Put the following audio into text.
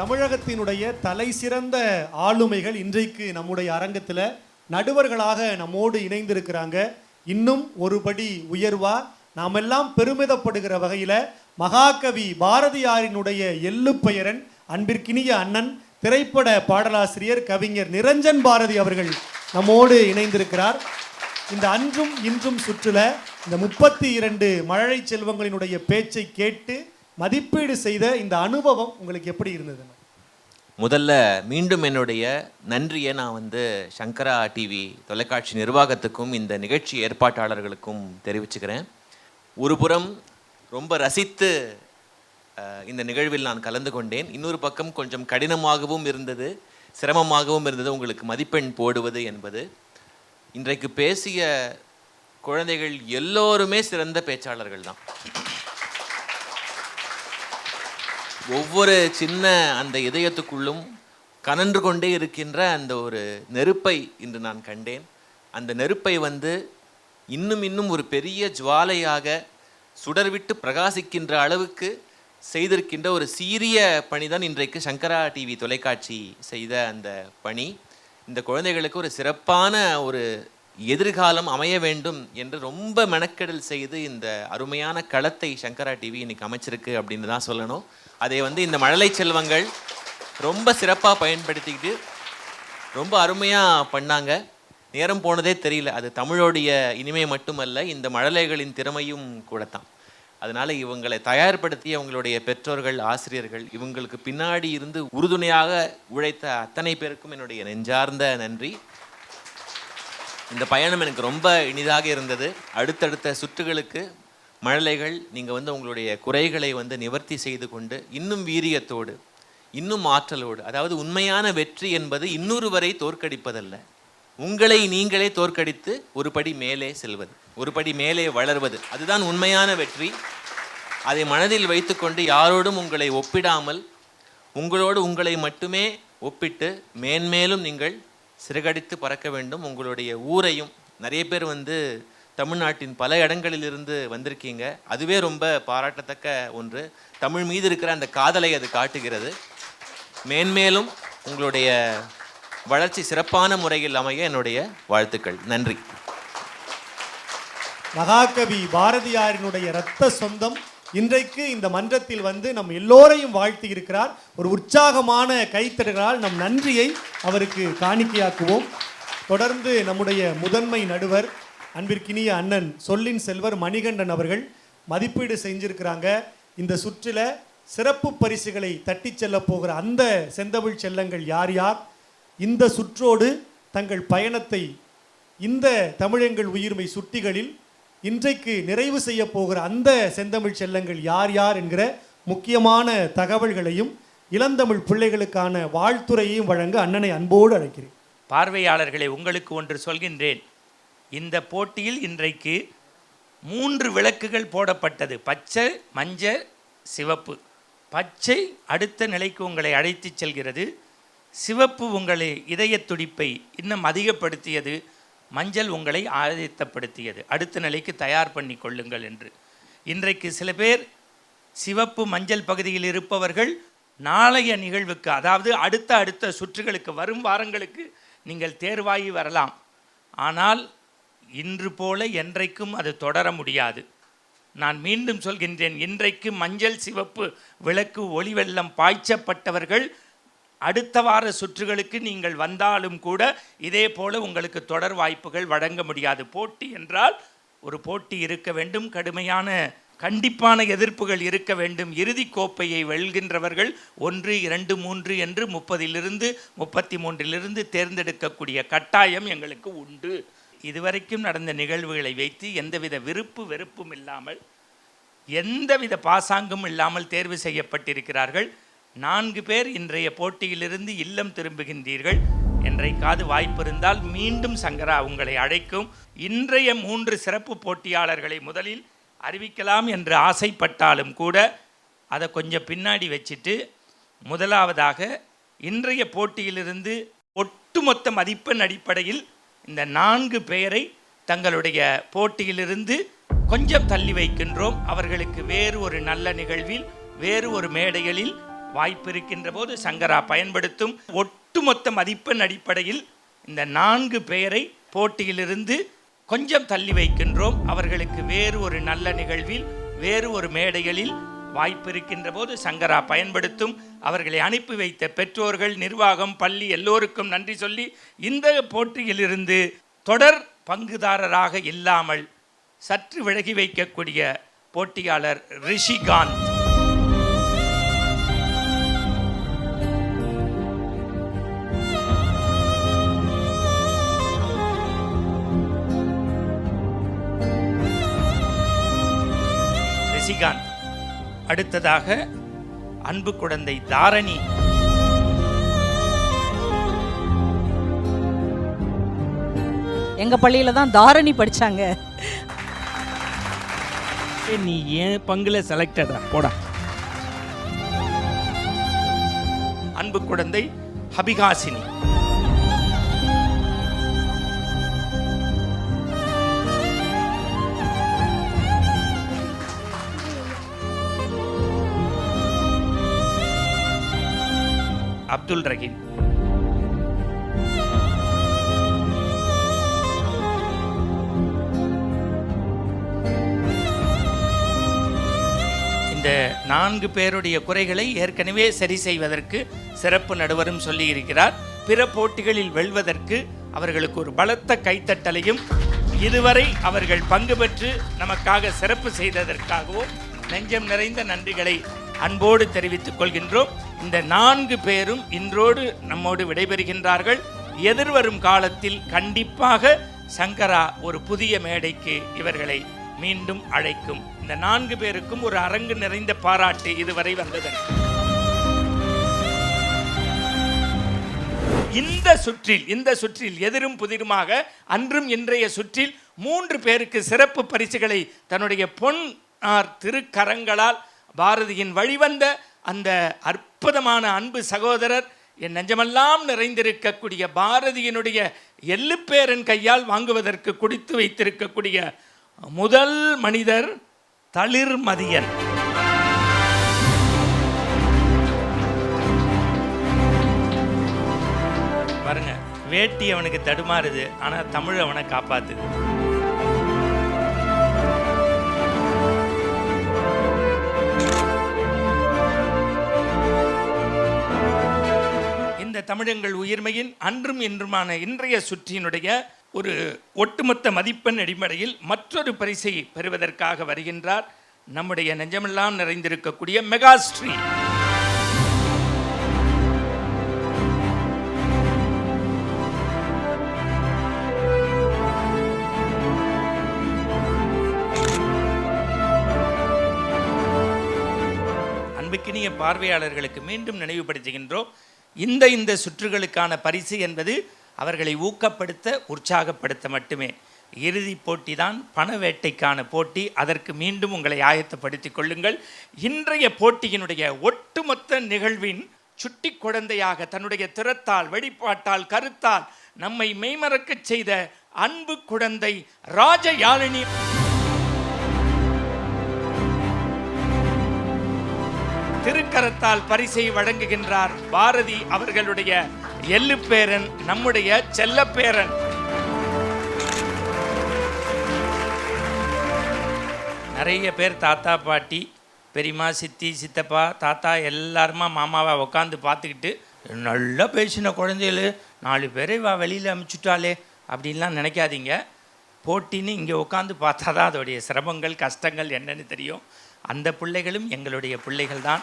தமிழகத்தினுடைய தலை சிறந்த ஆளுமைகள் இன்றைக்கு நம்முடைய அரங்கத்தில் நடுவர்களாக நம்மோடு இணைந்திருக்கிறாங்க. இன்னும் ஒருபடி உயர்வா நாமெல்லாம் பெருமிதப்படுகிற வகையில் மகாகவி பாரதியாரினுடைய எள்ளு பெயரன் அன்பிற்கினிய அண்ணன் திரைப்பட பாடலாசிரியர் கவிஞர் நிரஞ்சன் பாரதி அவர்கள் நம்மோடு இணைந்திருக்கிறார். இந்த அன்றும் இன்றும் சுற்றுல இந்த முப்பத்தி இரண்டு மழலை செல்வங்களினுடைய பேச்சை கேட்டு மதிப்பீடு செய்த இந்த அனுபவம் உங்களுக்கு எப்படி இருந்தது? முதல்ல மீண்டும் என்னுடைய நன்றியை நான் வந்து சங்கரா டிவி தொலைக்காட்சி நிர்வாகத்துக்கும் இந்த நிகழ்ச்சி ஏற்பாட்டாளர்களுக்கும் தெரிவிச்சுக்கிறேன். ஒரு புறம் ரொம்ப ரசித்து இந்த நிகழ்வில் நான் கலந்து கொண்டேன். இன்னொரு பக்கம் கொஞ்சம் கடினமாகவும் இருந்தது சிரமமாகவும் இருந்தது உங்களுக்கு மதிப்பெண் போடுவது என்பது. இன்றைக்கு பேசிய குழந்தைகள் எல்லோருமே சிறந்த பேச்சாளர்கள் தான். ஒவ்வொரு சின்ன அந்த இதயத்துக்குள்ளும் கனன்று கொண்டே இருக்கின்ற அந்த ஒரு நெருப்பை இன்று நான் கண்டேன். அந்த நெருப்பை வந்து இன்னும் இன்னும் ஒரு பெரிய ஜுவாலையாக சுடர்விட்டு பிரகாசிக்கின்ற அளவுக்கு செய்திருக்கின்ற ஒரு சீரிய பணிதான் இன்றைக்கு சங்கரா டிவி தொலைக்காட்சி செய்த அந்த பணி. இந்த குழந்தைகளுக்கு ஒரு சிறப்பான ஒரு எதிர்காலம் அமைய வேண்டும் என்று ரொம்ப மெனக்கெடல் செய்து இந்த அருமையான களத்தை சங்கரா டிவி இன்னைக்கு அமைச்சிருக்கு அப்படின்னு தான் சொல்லணும். அதை வந்து இந்த மழலை செல்வங்கள் ரொம்ப சிறப்பாக பயன்படுத்திக்கிட்டு ரொம்ப அருமையாக பண்ணாங்க. நேரம் போனதே தெரியல. அது தமிழோடைய இனிமை மட்டுமல்ல இந்த மழலைகளின் திறமையும் கூட தான் இவங்களை தயார்படுத்தி அவங்களுடைய பெற்றோர்கள் ஆசிரியர்கள் இவங்களுக்கு பின்னாடி இருந்து உறுதுணையாக உழைத்த அத்தனை பேருக்கும் என்னுடைய நெஞ்சார்ந்த நன்றி. இந்த பயணம் எனக்கு ரொம்ப இனிதாக இருந்தது. அடுத்தடுத்த சுற்றுகளுக்கு மழலைகள் நீங்கள் வந்து உங்களுடைய குறைகளை வந்து நிவர்த்தி செய்து கொண்டு இன்னும் வீரியத்தோடு இன்னும் ஆற்றலோடு அதாவது உண்மையான வெற்றி என்பது இன்னொருவரை தோற்கடிப்பதல்ல. உங்களை நீங்களே தோற்கடித்து ஒரு படி மேலே செல்வது ஒரு படி மேலே வளர்வது. அதுதான் உண்மையான வெற்றி. அதை மனதில் வைத்துக்கொண்டு யாரோடும் உங்களை ஒப்பிடாமல் உங்களோடு உங்களை மட்டுமே ஒப்பிட்டு மேன்மேலும் நீங்கள் சிறகடித்து பறக்க வேண்டும். உங்களுடைய ஊரையும் நிறைய பேர் வந்து தமிழ்நாட்டின் பல இடங்களிலிருந்து வந்திருக்கீங்க. அதுவே ரொம்ப பாராட்டத்தக்க ஒன்று. தமிழ் மீது இருக்கிற அந்த காதலை அது காட்டுகிறது. மேன்மேலும் உங்களுடைய வளர்ச்சி சிறப்பான முறையில் அமைய என்னுடைய வாழ்த்துக்கள். நன்றி. மகாகவி பாரதியாரினுடைய இரத்த சொந்தம் இன்றைக்கு இந்த மன்றத்தில் வந்து நம் எல்லோரையும் வாழ்த்தி இருக்கிறார். ஒரு உற்சாகமான கைத்தடுகளால் நம் நன்றியை அவருக்கு காணிக்கையாக்குவோம். தொடர்ந்து நம்முடைய முதன்மை நடுவர் அன்பிற்கினிய அண்ணன் சொல்லின் செல்வர் மணிகண்டன் அவர்கள் மதிப்பீடு செஞ்சிருக்கிறாங்க. இந்த சுற்றில சிறப்பு பரிசுகளை தட்டி செல்ல போகிற அந்த செந்தமிழ் செல்லங்கள் யார் யார்? இந்த சுற்றோடு தங்கள் பயணத்தை இந்த தமிழெங்கள் உயிர்மை சுட்டிகளில் இன்றைக்கு நிறைவு செய்ய போகிற அந்த செந்தமிழ் செல்லங்கள் யார் யார் என்கிற முக்கியமான தகவல்களையும் இளந்தமிழ் பிள்ளைகளுக்கான வாழ்த்துறையையும் வழங்க அண்ணனை அன்போடு அழைக்கிறேன். பார்வையாளர்களை உங்களுக்கு ஒன்று சொல்கின்றேன். இந்த போட்டியில் இன்றைக்கு மூன்று விளக்குகள் போடப்பட்டது. பச்சை மஞ்சள் சிவப்பு. பச்சை அடுத்த நிலைக்கு உங்களை அழைத்துச் செல்கிறது. சிவப்பு உங்களை இதய துடிப்பை இன்னும் அதிகப்படுத்தியது. மஞ்சள் உங்களை ஆயத்தப்படுத்தியது அடுத்த நிலைக்கு தயார் பண்ணி கொள்ளுங்கள் என்று. இன்றைக்கு சில பேர் சிவப்பு மஞ்சள் பகுதியில் இருப்பவர்கள் நாளைய நிகழ்வுக்கு அதாவது அடுத்த அடுத்த சுற்றுகளுக்கு வரும் வாரங்களுக்கு நீங்கள் தேர்வாகி வரலாம். ஆனால் இன்று போல என்றைக்கும் அது தொடர முடியாது. நான் மீண்டும் சொல்கின்றேன் இன்றைக்கு மஞ்சள் சிவப்பு விளக்கு ஒளிவெள்ளம் பாய்ச்சப்பட்டவர்கள் அடுத்த வார சுற்றுகளுக்கு நீங்கள் வந்தாலும் கூட இதே போல உங்களுக்கு தொடர் வாய்ப்புகள் வழங்க முடியாது. போட்டி என்றால் ஒரு போட்டி இருக்க வேண்டும் கடுமையான கண்டிப்பான எதிர்ப்புகள் இருக்க வேண்டும். இறுதி கோப்பையை வெல்கின்றவர்கள் ஒன்று இரண்டு மூன்று என்று முப்பதிலிருந்து முப்பத்தி மூன்றிலிருந்து தேர்ந்தெடுக்கக்கூடிய கட்டாயம் எங்களுக்கு உண்டு. இதுவரைக்கும் நடந்த நிகழ்வுகளை வைத்து எந்தவித விருப்பு வெறுப்பும் இல்லாமல் எந்தவித பாசாங்கும் இல்லாமல் தேர்வு செய்யப்பட்டிருக்கிறார்கள். நான்கு பேர் இன்றைய போட்டியிலிருந்து இல்லம் திரும்புகின்றீர்கள். என்றைக்காவது வாய்ப்பிருந்தால் மீண்டும் சங்கரா உங்களை அழைக்கும். இன்றைய மூன்று சிறப்பு போட்டியாளர்களை முதலில் அறிவிக்கலாம் என்று ஆசைப்பட்டாலும் கூட அதை கொஞ்சம் பின்னாடி வச்சுட்டு முதலாவதாக இன்றைய போட்டியிலிருந்து ஒட்டுமொத்த மதிப்பெண் அடிப்படையில் இந்த நான்கு பெயரை தங்களுடைய போட்டியிலிருந்து கொஞ்சம் தள்ளி வைக்கின்றோம். அவர்களுக்கு வேறு ஒரு நல்ல நிகழ்வில் வேறு ஒரு மேடைகளில் வாய்ப்பு இருக்கின்ற போது சங்கரா பயன்படுத்தும் ஒட்டுமொத்த மதிப்பெண் அடிப்படையில் இந்த நான்கு பெயரை போட்டியிலிருந்து கொஞ்சம் தள்ளி வைக்கின்றோம். அவர்களுக்கு வேறு ஒரு நல்ல நிகழ்வில் வேறு ஒரு மேடைகளில் வாய்ப்பு இருக்கின்ற போது சங்கரா பயன்படுத்தும். அவர்களை அனுப்பி வைத்த பெற்றோர்கள் நிர்வாகம் பள்ளி எல்லோருக்கும் நன்றி சொல்லி இந்த போட்டியிலிருந்து தொடர் பங்குதாரராக இல்லாமல் சற்று விலகி வைக்கக்கூடிய போட்டியாளர் ரிஷிகாந்த். ரிஷிகாந்த் அடுத்ததாக அன்பு குழந்தை தாரணி. எங்க பள்ளியில தான் தாரணி படிச்சாங்க. நீ ஏன் பங்குல செலக்டடா போடா. அன்பு குழந்தை ஹபிகாசினி அப்துல் ரஹீம். இந்த நான்கு பேருடைய குறைகளை ஏற்கனவே சரி செய்வதற்கு சிறப்பு நடுவரும் சொல்லியிருக்கிறார். பிற போட்டிகளில் வெல்வதற்கு அவர்களுக்கு ஒரு பலத்த கைத்தட்டலையும் இதுவரை அவர்கள் பங்கு பெற்று நமக்காக சிறப்பு செய்ததற்காகவும் நெஞ்சம் நிறைந்த நன்றிகளை அன்போடு தெரிவித்துக் கொள்கின்றோம். இந்த நான்கு பேரும் இன்றோடு நம்மோடு விடைபெறுகின்றார்கள். எதிர்வரும் காலத்தில் கண்டிப்பாக சங்கரா ஒரு புதிய மேடைக்கு இவர்களை மீண்டும் அழைக்கும். இந்த நான்கு பேருக்கும் ஒரு அரங்கு நிறைந்த பாராட்டு இதுவரை வந்ததற்கு. இந்த சுற்றில் இந்த சுற்றில் எதிரும் புதிருமாக அன்றும் இன்றைய சுற்றில் மூன்று பேருக்கு சிறப்பு பரிசுகளை தன்னுடைய பொன் திருக்கரங்களால் பாரதியின் வழிவந்த அந்த அற்புதமான அன்பு சகோதரர் என் நெஞ்சமெல்லாம் நிறைந்திருக்கக்கூடிய பாரதியினுடைய எள்ளுப்பேரன் கையால் வாங்குவதற்கு குடித்து வைத்திருக்கக்கூடிய முதல் மனிதர் தளிர்மதியன் பாருங்க வேட்டி அவனுக்கு தடுமாறுது ஆனால் தமிழ் அவனை காப்பாத்துது. தமிழங்கள் உயிர்மையின் அன்றும் இன்றுமான இன்றைய சுற்றினுடைய ஒரு ஒட்டுமொத்த மதிப்பெண் அடிப்படையில் மற்றொரு பரிசை பெறுவதற்காக வருகின்றார் நம்முடைய நெஞ்சமெல்லாம் நிறைந்திருக்கக்கூடிய மெகாஸ்ட்ரீ அன்புக்கினிய பார்வையாளர்களுக்கு மீண்டும் நினைவுபடுத்துகின்றோம். இந்த இந்த சுற்றுகளுக்கான பரிசு என்பது அவர்களை ஊக்கப்படுத்த உற்சாகப்படுத்த மட்டுமே. இறுதிப் போட்டி தான் பண வேட்டைக்கான போட்டி. அதற்கு மீண்டும் உங்களை ஆயத்தப்படுத்திக் கொள்ளுங்கள். இன்றைய போட்டியினுடைய ஒட்டுமொத்த நிகழ்வின் சுட்டி குழந்தையாக தன்னுடைய திறத்தால் வெளிப்பாட்டால் கருத்தால் நம்மை மெய்மறக்கச் செய்த அன்பு குழந்தை ராஜ யாழினி பரிசை வழங்குகின்றார் பாரதி அவர்களுடைய எள்ளு பேரன் நம்முடைய செல்லப்பேரன். நிறைய பேர் தாத்தா பாட்டி பெரியம்மா சித்தி சித்தப்பா தாத்தா எல்லாருமா மாமாவை உட்காந்து பார்த்துக்கிட்டு நல்லா பேசின குழந்தைகளு நாலு பேரை வா வெளியில் அமுச்சுட்டாலே அப்படின்லாம் நினைக்காதீங்க. போட்டின்னு இங்கே உட்காந்து பார்த்தா தான் அதோடைய சிரமங்கள் கஷ்டங்கள் என்னன்னு தெரியும். அந்த பிள்ளைகளும் எங்களுடைய பிள்ளைகள் தான்.